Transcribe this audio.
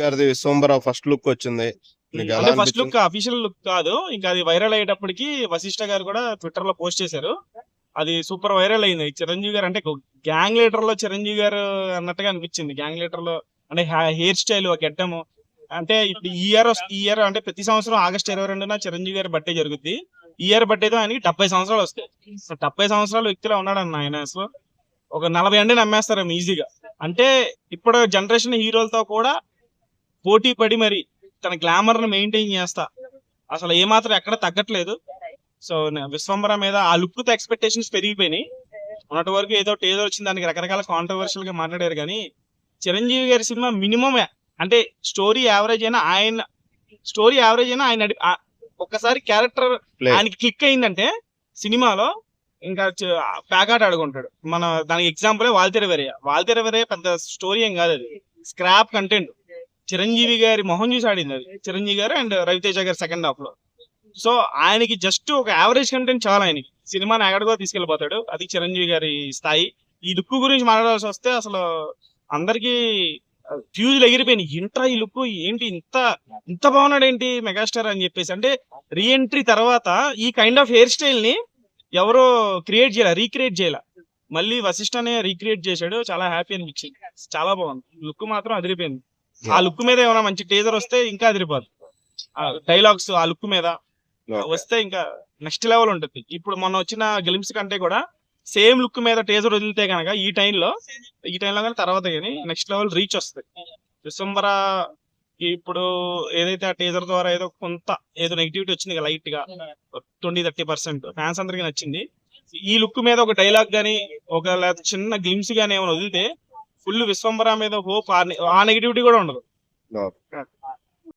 గారిది Vishwambhara first look వచ్చింది. First? Look official look కాదు. ఇంకా అది వైరల్ అయ్యేటప్పటికి వశిష్ఠ గారు కూడా ట్విట్టర్లో పోస్ట్ చేశారు. అది సూపర్ వైరల్ అయింది. చిరంజీవి గారు అంటే గ్యాంగ్ లీడర్లో చిరంజీవి గారు అన్నట్టుగా అనిపించింది. గ్యాంగ్ లీడర్లో అంటే హెయిర్ స్టైల్ గెడ్డము అంటే ఇప్పుడు ఈ ఇయర్ ఈ ఇయర్ అంటే ప్రతి సంవత్సరం ఆగస్ట్ ఇరవై రెండున చిరంజీవి గారి బర్త్డే జరుగుద్ది. ఈ ఇయర్ బర్త్డేతో ఆయనకి డెబ్బై సంవత్సరాలు వస్తాయి. సో డెబ్బై సంవత్సరాల వ్యక్తిలో ఉన్నాడన్న ఆయన అసలు. ఒక నలభై అంటే నమ్మేస్తారు ఈజీగా. అంటే ఇప్పుడు జనరేషన్ హీరోలతో కూడా పోటీ పడి మరి తన గ్లామర్ని మెయింటైన్ చేస్తా. అసలు ఏమాత్రం ఎక్కడ తగ్గట్లేదు. సో విశ్వంబర మీద ఆ లుక్తో ఎక్స్పెక్టేషన్స్ పెరిగిపోయినాయి. మొన్నటి వరకు ఏదో టేజర్ వచ్చింది దానికి రకరకాల కాంట్రవర్షియల్గా మాట్లాడారు కానీ చిరంజీవి గారి సినిమా మినిమం అంటే స్టోరీ యావరేజ్ అయినా ఆయన స్టోరీ యావరేజ్ అయినా ఆయన ఒక్కసారి క్యారెక్టర్. ఆయనకి క్లిక్ అయిందంటే సినిమాలో ఇంకా పేకాట ఆడుకుంటాడు. మన దానికి ఎగ్జాంపుల్ వాల్తెర వాల్తెర వెరయ్య పెద్ద స్టోరీ ఏం కాదు అది. స్క్రాప్ కంటెంట్ చిరంజీవి గారి మొహం చూసి ఆడింది అది. చిరంజీవి గారు అండ్ రవితేజ గారు సెకండ్ హాఫ్లో. సో ఆయనకి జస్ట్ ఒక యావరేజ్ కంటెంట్ చాలా ఆయనకి. సినిమాని ఎక్కడికో తీసుకెళ్ళిపోతాడు అది చిరంజీవి గారి స్థాయి. ఈ లుక్ గురించి మాట్లాడాల్సి వస్తే అసలు అందరికి ఫ్యూజులు ఎగిరిపోయినాయి. ఇంట్రా ఈ లుక్ ఏంటి ఇంత ఇంత బాగున్నాడు ఏంటి మెగాస్టార్ అని చెప్పేసి. అంటే రీఎంట్రీ తర్వాత ఈ కైండ్ ఆఫ్ హెయిర్ స్టైల్ని ఎవరో క్రియేట్ చేయాల రీక్రియేట్ చేయాల. మళ్ళీ వశిష్ఠ అనే రీక్రియేట్ చేశాడు. చాలా హ్యాపీ అనిపించింది. చాలా బాగుంది. లుక్ మాత్రం అదిరిపోయింది. ఆ లుక్ మీద ఏమైనా మంచి టేజర్ వస్తే ఇంకా అదిరిపోదు. డైలాగ్స్ ఆ లుక్ మీద. వస్తే ఇంకా నెక్స్ట్ లెవెల్ ఉంటుంది. ఇప్పుడు మొన్న వచ్చిన గెలిమ్స్ కంటే కూడా సేమ్ లుక్ మీద టేజర్ వదిలితే కనుక ఈ టైంలో ఈ టైంలో కానీ తర్వాత కానీ నెక్స్ట్ లెవెల్ రీచ్ వస్తుంది. డిసెంబర్ ఇప్పుడు ఏదైతే ఆ టేజర్ ద్వారా ఏదో కొంత ఏదో నెగిటివిటీ వచ్చింది లైట్గా ట్వంటీ థర్టీ పర్సెంట్ ఫ్యాన్స్ అందరికి నచ్చింది. ఈ లుక్ మీద ఒక డైలాగ్ గానీ ఒక చిన్న గ్లిమ్స్ గానీ ఏమైనా వదిలితే ఫుల్ విశ్వంబర మీద హోప్ ఆ నెగిటివిటీ కూడా ఉండదు.